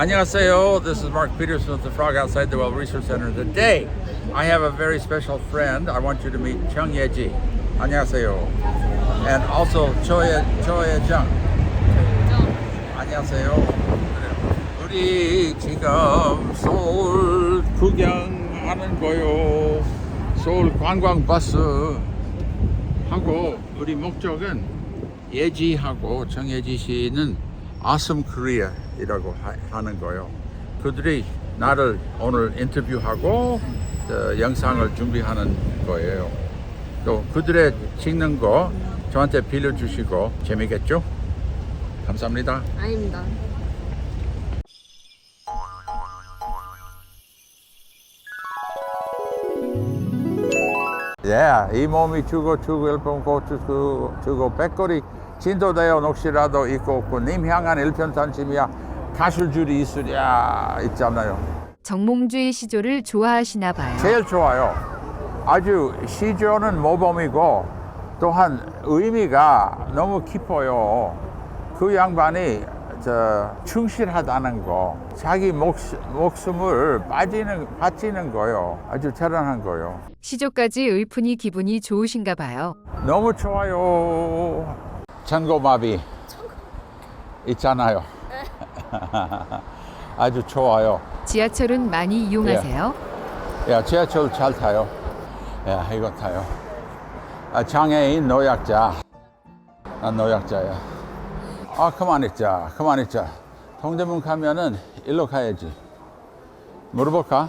안녕하세요. This is Mark Peterson with the Frog Outside the Well Research Center. Today, I have a very special friend. I want you to meet Chung Yeji. 안녕하세요. And also Choye Choye Jung. 안녕하세요. 우리 지금 서울 구경하는 거요. 서울 관광버스 하고 우리 목적은 예지하고 정예지 씨는 아섬 코리아이라고 하- 하는 거요. 그들이 나를 오늘 인터뷰하고 어, 영상을 준비하는 거예요. 또 그들의 찍는 거 저한테 빌려주시고 재미겠죠? 감사합니다. 아닙니다. 예, 이 몸이 주고 주고 일본 고추 주고 주고 백거리 진도되어 녹시라도 있고 없고 님 향한 일편단심이야 가실 줄이 있으랴 있잖아요. 정몽주의 시조를 좋아하시나 봐요. 제일 좋아요. 아주 시조는 모범이고 또한 의미가 너무 깊어요. 그 양반이 저 충실하다는 거, 자기 목, 목숨을 빠지는 바치는 거요. 아주 대단한 거요. 시조까지 의푼이 기분이 좋으신가 봐요. 너무 좋아요. 천고마비 있잖아요. 아주 좋아요. 지하철은 많이 이용하세요? 야, 지하철 잘 타요. 야, 이거 타요. 아, 장애인 노약자. 난 노약자야. 아, 그만했자. 그만했자. 동대문 가면은 일로 가야지. 물어볼까?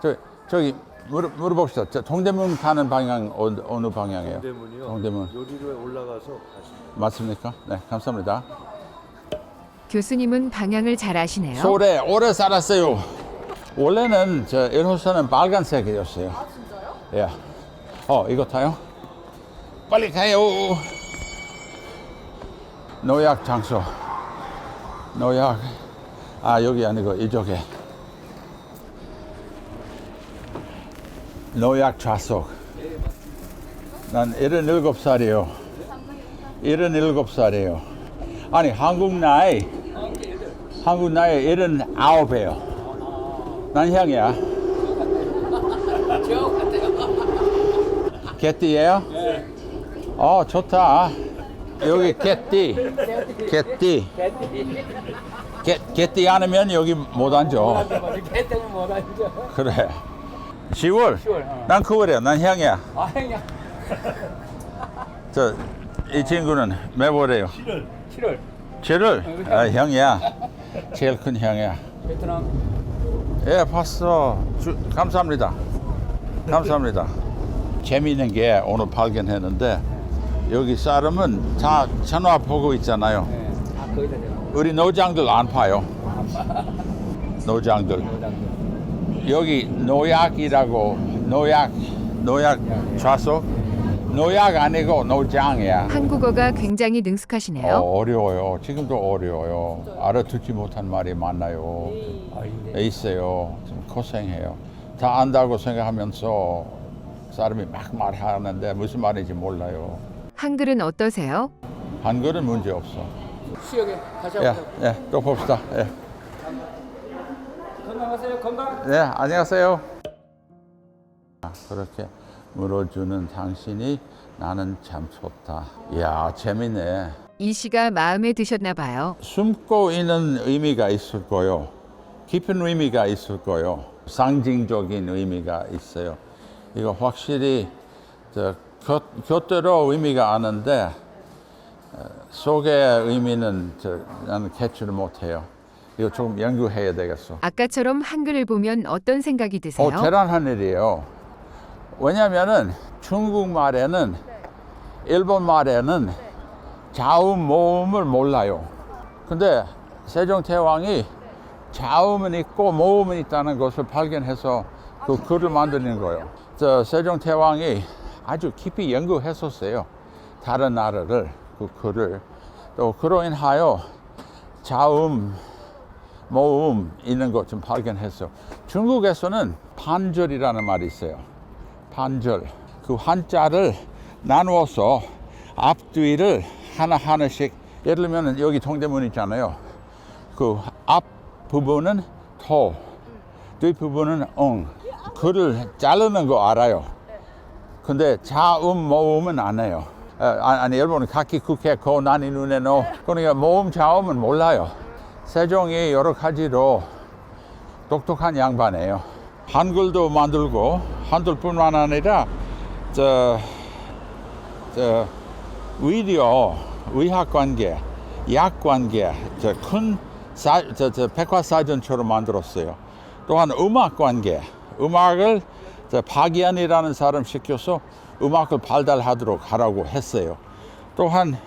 저, 저기, 물어, 물어봅시다. 저 동대문 가는 방향 어느, 어느 방향이에요? 동대문이요. 동대문. 요리로 올라가서 가시면 맞습니까? 네, 감사합니다. 교수님은 방향을 잘 아시네요. 서울에 오래 살았어요. 원래는 저 1호선은 빨간색이었어요. 아, 진짜요? 예. 어, 이거 타요? 빨리 가요. 노약 장소. 노약. 아, 여기 아니고 이쪽에. 노약 좌석. 난 77살이에요. 77살이에요. 아니, 한국 나이 한국 나이 79이에요. 난 형이야. 개띠예요? 어, 좋다. 여기 개띠. 개띠. 개, 개띠 않으면 여기 못 앉아. 개 때문에 못 앉아. 그래. 10월? 10월, 어. 난 9월이야. 난 형이야. 아, 형이야. 저, 이 친구는 몇 월이에요? 7월. 7월. 7월? 아, 형이야. 제일 큰 형이야. 베트남. 예, 봤어. 주, 감사합니다. 감사합니다. 재미있는 게 오늘 발견했는데 여기 사람은 다 전화 보고 있잖아요. 네. 아, 거기다. 우리 노장들 안 파요. 노장들. 여기 노약이라고 노약 노약 좌석 노약 아니고 노장이야. 한국어가 굉장히 능숙하시네요. 어, 어려워요. 지금도 어려워요. 알아듣지 못한 말이 많아요. 있어요. 좀 고생해요. 다 안다고 생각하면서 사람이 막 말하는데 무슨 말인지 몰라요. 한글은 어떠세요? 한글은 문제 없어. 수역에 다시 예, 한번. 예, 또 봅시다. 예. 건강하세요. 건강. 네, 안녕하세요. 아, 그렇게 물어주는 당신이 나는 참 좋다. 이야, 재밌네. 이 시가 마음에 드셨나 봐요. 숨고 있는 의미가 있을 거요. 깊은 의미가 있을 거요. 상징적인 의미가 있어요. 이거 확실히 저 곁, 곁대로 의미가 아는데 어, 속의 의미는 저, 나는 캐치를 못해요. 이거 조금 연구해야 되겠어. 아까처럼 한글을 보면 어떤 생각이 드세요? 어, 대단한 일이에요. 왜냐면은 중국 말에는 일본 말에는 자음 모음을 몰라요. 근데 세종대왕이 자음은 있고 모음은 있다는 것을 발견해서 그 글을 만드는 거예요. 저 세종대왕이 아주 깊이 연구했었어요. 다른 나라를 그 글을 또 그로 인하여 자음 모음 있는 것 좀 발견했어. 중국에서는 반절이라는 말이 있어요. 반절. 그 한자를 나누어서 앞뒤를 하나 하나씩 예를 들면 여기 동대문 있잖아요. 그 앞 부분은 토, 뒷 부분은 엉. 그를 자르는 거 알아요. 근데 자음 모음은 안 해요. 아, 아니 일본은 각기 국회 고 난이 눈에 넣. 그러니까 모음 자음은 몰라요. 세종이 여러 가지로 똑똑한 양반이에요. 한글도 만들고 한글뿐만 아니라 저, 저 의료, 의학 관계, 약 관계, 저큰 저, 저 백과사전처럼 만들었어요. 또한 음악 관계, 음악을 저 박이안이라는 사람 시켜서 음악을 발달하도록 하라고 했어요. 또한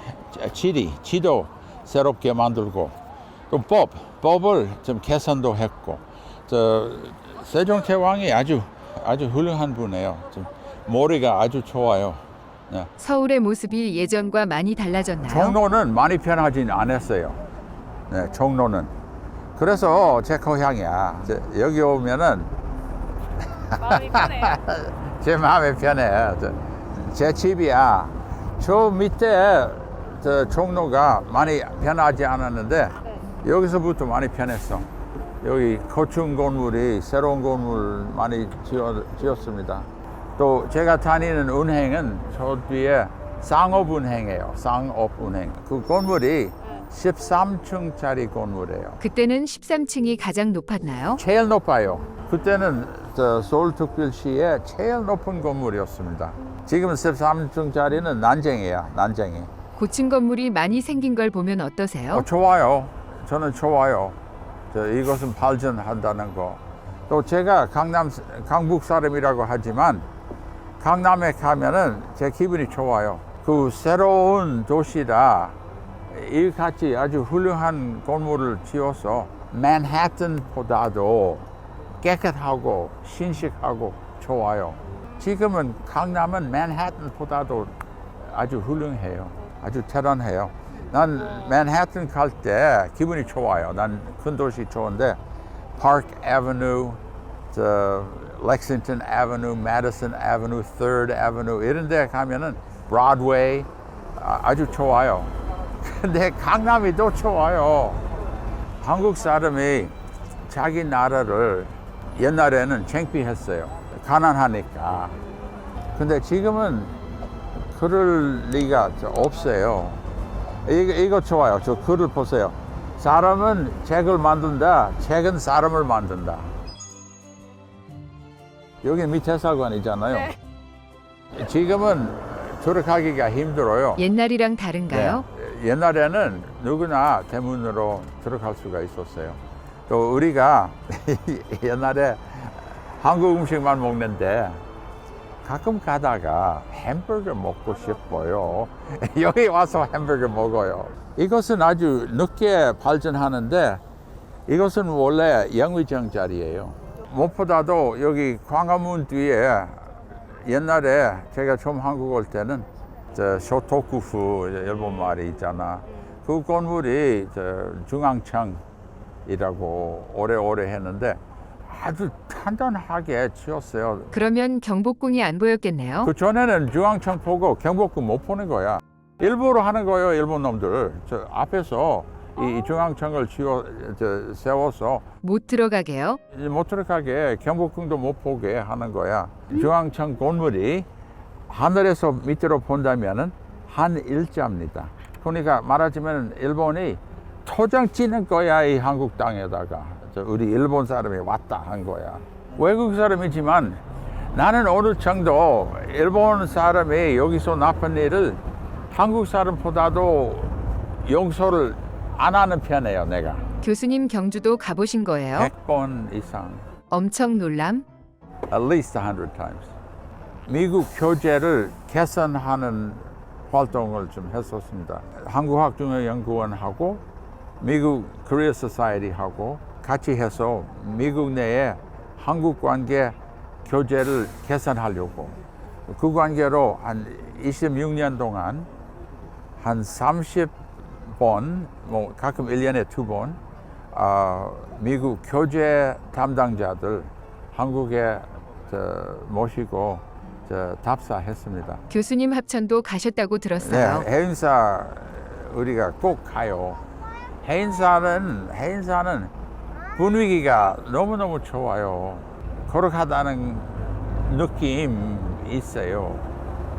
지리, 지도 새롭게 만들고 또 법, 법을 좀 개선도 했고 저 세종대왕이 아주 아주 훌륭한 분이에요. 좀 머리가 아주 좋아요. 네. 서울의 모습이 예전과 많이 달라졌나요? 종로는 많이 변하진 않았어요. 네, 종로는. 그래서 제 고향이야. 이제 여기 오면은 마음이 편해요. 제 마음이 편해. 저- 제 집이야. 저 밑에 저 종로가 많이 변하지 않았는데 여기서부터 많이 변했어. 여기 고층 건물이 새로운 건물 많이 지어, 지었습니다. 또 제가 다니는 은행은 저 뒤에 상업은행이에요. 상업은행. 그 건물이 13층짜리 건물이에요. 그때는 13층이 가장 높았나요? 제일 높아요. 그때는 저 서울특별시의 제일 높은 건물이었습니다. 지금은 13층짜리는 난쟁이야, 난쟁이. 고층 건물이 많이 생긴 걸 보면 어떠세요? 어, 좋아요. 저는 좋아요. 저 이것은 발전한다는 거. 또 제가 강남, 강북 사람이라고 하지만 강남에 가면은 제 기분이 좋아요. 그 새로운 도시라 이같이 아주 훌륭한 건물을 지어서 맨해튼보다도 깨끗하고 신식하고 좋아요. 지금은 강남은 맨해튼보다도 아주 훌륭해요. 아주 대단해요. 난 맨해튼 갈 때 기분이 좋아요. 난 큰 도시 좋은데 파크 애버뉴, 저 렉싱턴 애버뉴, 매디슨 애버뉴, third 애버뉴 이런 데 가면은 브로드웨이 아, 아주 좋아요. 근데 강남이 더 좋아요. 한국 사람이 자기 나라를 옛날에는 창피했어요. 가난하니까. 근데 지금은 그럴 리가 저 없어요. 이거, 이거 좋아요. 저 글을 보세요. 사람은 책을 만든다. 책은 사람을 만든다. 여기 미태사관이잖아요. 네. 지금은 들어가기가 힘들어요. 옛날이랑 다른가요? 네. 옛날에는 누구나 대문으로 들어갈 수가 있었어요. 또 우리가 옛날에 한국 음식만 먹는데 가끔 가다가 햄버거 먹고 싶어요. 여기 와서 햄버거 먹어요. 이것은 아주 늦게 발전하는데 이것은 원래 영의정 자리예요. 무엇보다도 여기 광화문 뒤에 옛날에 제가 처음 한국 올 때는 저 쇼토쿠프 일본 말이 있잖아. 그 건물이 저 중앙청이라고 오래오래 했는데 아주 단단하게 지었어요. 그러면 경복궁이 안 보였겠네요. 그 전에는 중앙청 보고 경복궁 못 보는 거야. 일부러 하는 거예요, 일본 놈들. 저 앞에서 이 중앙청을 지어 저 세워서 못 들어가게요? 이제 못 들어가게 경복궁도 못 보게 하는 거야. 중앙청 건물이 하늘에서 밑으로 본다면은 한 일자입니다. 그러니까 말하자면 일본이 토장 치는 거야 이 한국 땅에다가 저 우리 일본 사람이 왔다 한 거야. 외국 사람이지만 나는 어느 정도 일본 사람이 여기서 나쁜 일을 한국 사람보다도 용서를 안 하는 편이에요 내가. 교수님 경주도 가보신 거예요? 100번 이상. 엄청 놀람? at least 100 times. 미국 교재를 개선하는 활동을 좀 했었습니다. 한국학중앙연구원하고 미국 코리아 소사이티하고 같이 해서 미국 내에 한국 관계 교재를 개선하려고 그 관계로 한 26년 동안 한 30번, 뭐 가끔 1년에 두 번, 아, 미국 교재 담당자들 한국에 저, 모시고 저, 답사했습니다. 교수님 합천도 가셨다고 들었어요. 네, 해인사 우리가 꼭 가요. 해인사는 해인사는 분위기가 너무너무 좋아요. 거룩하다는 느낌 있어요.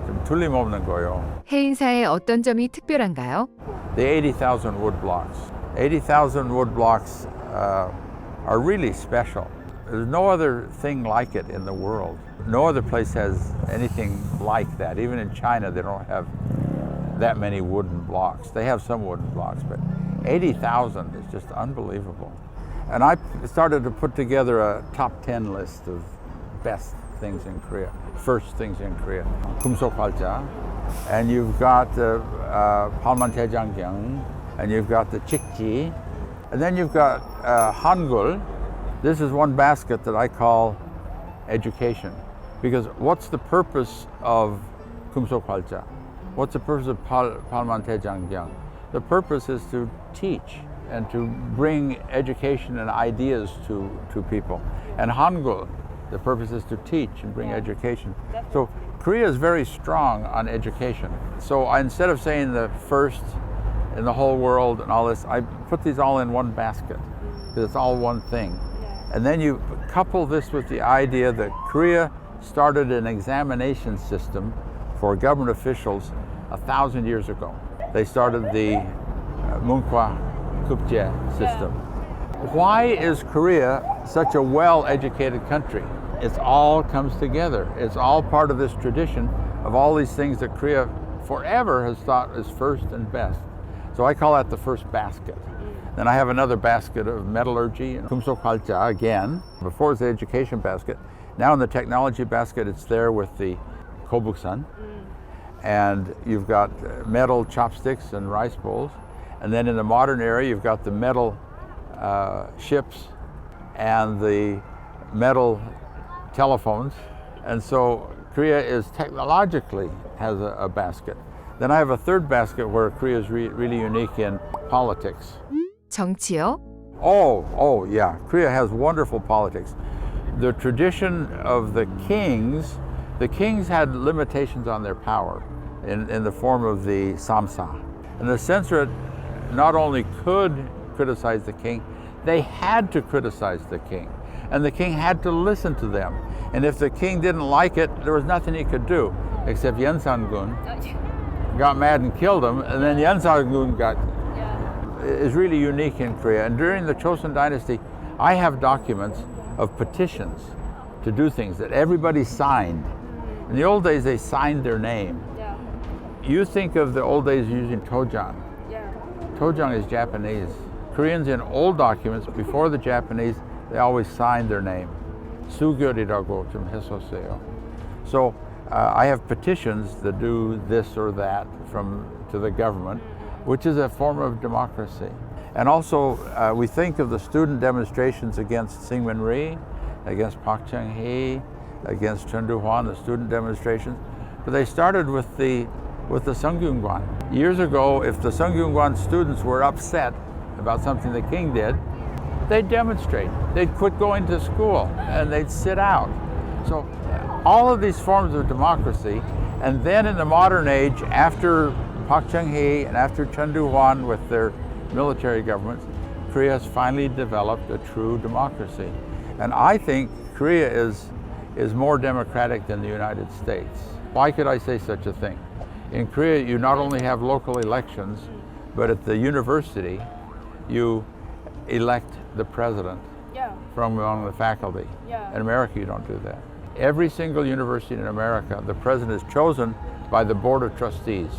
좀 틀림없는 거요. 해인사의 어떤 점이 특별한가요? The 80,000 wood blocks. 80,000 wood blocks uh, are really special. There's no other thing like it in the world. No other place has anything like that. Even in China, they don't have that many wooden blocks. They have some wooden blocks, but 80,000 is just unbelievable. And I started to put together a top 10 list of best things in Korea, first things in Korea. Kumsokhalja, and you've got uh, uh, and you've got the Chikji, and then you've got uh, Hangul. This is one basket that I call education, because what's the purpose of Kumsokhalja? What's the purpose of Pal- Palmantaejangyang? The purpose is to teach and to bring education and ideas to, to people. And Hangul, the purpose is to teach and bring Yeah. education. So Korea is very strong on education. So I, instead of saying the first in the whole world and all this, I put these all in one basket because it's all one thing. And then you couple this with the idea that Korea started an examination system for government officials a thousand years ago. They started the uh, Munhwa Kupje system. Why is Korea such a well educated country? It's all comes together. It's all part of this tradition of all these things that Korea forever has thought is first and best. So I call that the first basket. Mm. Then I have another basket of metallurgy and kumsokhalcha again. Before it's the education basket. Now in the technology basket, it's there with the kobuksan. Mm. And you've got metal chopsticks and rice bowls. And then in the modern era, you've got the metal uh, ships and the metal telephones. And so Korea is technologically has a, a basket. Then I have a third basket where Korea is re- really unique in politics. 정치요? Oh, oh, yeah. Korea has wonderful politics. The tradition of the kings, the kings had limitations on their power in, in the form of the samsa. And the censorate not only could criticize the king, they had to criticize the king. And the king had to listen to them. And if the king didn't like it, there was nothing he could do except Yensan-gun got mad and killed him, and then Yensan-gun got is really unique in Korea. And during the Chosun Dynasty, I have documents of petitions to do things that everybody signed. In the old days, they signed their name. Yeah. You think of the old days using Tojang. Tojang is Japanese. Koreans in old documents, before the Japanese, they always signed their name. Hesoseo. So uh, I have petitions that do this or that from to the government, which is a form of democracy. And also, uh, we think of the student demonstrations against Syngman Rhee, against Park Chung-hee, against Chun Doo-hwan, the student demonstrations. But they started with the with the Sungyungwan. Years ago, if the Sungyungwan students were upset about something the king did, they'd demonstrate. They'd quit going to school and they'd sit out. So, uh, all of these forms of democracy, and then in the modern age, after Park Chung-hee and after Chun Doo-hwan with their military governments, Korea has finally developed a true democracy. And I think Korea is, is more democratic than the United States. Why could I say such a thing? In Korea, you not only have local elections, but at the university, you elect the president Yeah. from among the faculty. Yeah. In America, you don't do that. Every single university in America, the president is chosen by the board of trustees.